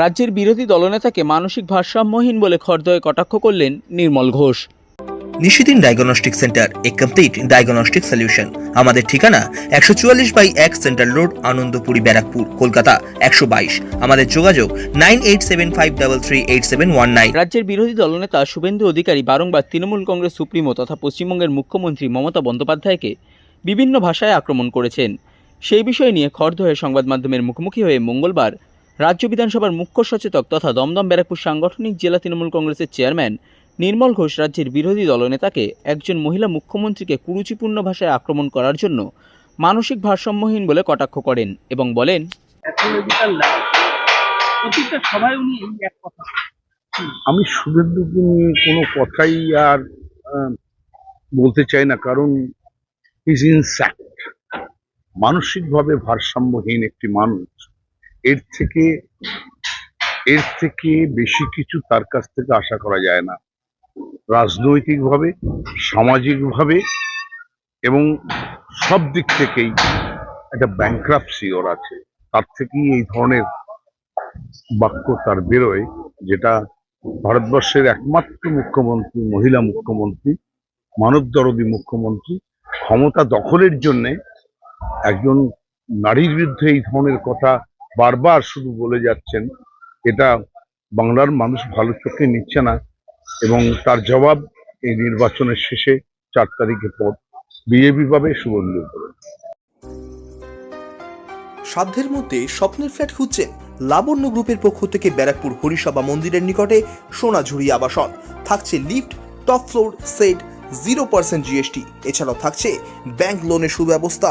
রাজ্যের বিরোধী দলনেতাকে মানসিক ভারসাম্যহীন বলে খর্দয়ে কটাক্ষ করলেন নির্মল ঘোষ। নিশিদিন ডায়াগনস্টিক সেন্টার এ কমপ্লিট ডায়াগনস্টিক সলিউশন। আমাদের ঠিকানা একশো চুয়াল্লিশ বাই এক সেন্ট্রাল রোড আনন্দপুরি ব্যারাকপুর কলকাতা একশো বাইশ। আমাদের যোগাযোগ nine eight seven five double three eight seven one nine. রাজ্যের বিরোধী দলনেতা শুভেন্দু অধিকারী বারংবার তৃণমূল কংগ্রেস সুপ্রিমো তথা পশ্চিমবঙ্গের মুখ্যমন্ত্রী মমতা বন্দ্যোপাধ্যায়কে বিভিন্ন ভাষায় আক্রমণ করেছেন। সেই বিষয় নিয়ে খড়দহে সংবাদ মাধ্যমের মুখোমুখি হয়ে মঙ্গলবার রাজ্য বিধানসভার মুখ্য সচেতক তথা দমদম ব্যারাকপুর সাংগঠনিক জেলা তৃণমূল কংগ্রেসের চেয়ারম্যান নির্মল ঘোষ রাজ্যের বিরোধী দলনেতাকে একজন মহিলা মুখ্যমন্ত্রীকে কুরুচিপূর্ণ ভাষায় আক্রমণ করার জন্য মানসিক ভারসাম্যহীন বলে কটাক্ষ করেন এবং বলেন আমি শুভেন্দুকে নিয়ে কোনো কথাই আর বলতে চাই না কারণ ইজ ইনস্যাক্ট মানসিকভাবে ভারসাম্যহীন একটি মানুষ। এর থেকে এর থেকে বেশি কিছু তার কাছ থেকে আশা করা যায় না। রাজনৈতিকভাবে, সামাজিকভাবে এবং সব দিক থেকেই একটা ব্যাংক্রাপসি ওর আছে। তার থেকেই এই ধরনের বাক্য তার বেরোয়, যেটা ভারতবর্ষের একমাত্র মুখ্যমন্ত্রী, মহিলা মুখ্যমন্ত্রী মানব দরদী মুখ্যমন্ত্রী, ক্ষমতা দখলের জন্যে একজন নারীর বিরুদ্ধে এই ধরনের কথা বারবার শুধু বলে যাচ্ছেন, এটা বাংলার মানুষ ভালো চোখে নিচ্ছে না এবং তার জবাব এই নির্বাচনের শেষে চার তারিখে পর বিজেপি পাবে সুবন্ধু সাধ্যের মধ্যে স্বপ্নের ফ্ল্যাট খুঁজছেন লাবণ্য গ্রুপের পক্ষ থেকে ব্যারাকপুর হরিসভা মন্দিরের নিকটে সোনাঝুরি আবাসন। থাকছে lift, top floor, set zero percent GST এছাড়াও থাকছে ব্যাংক লোনের সুব্যবস্থা।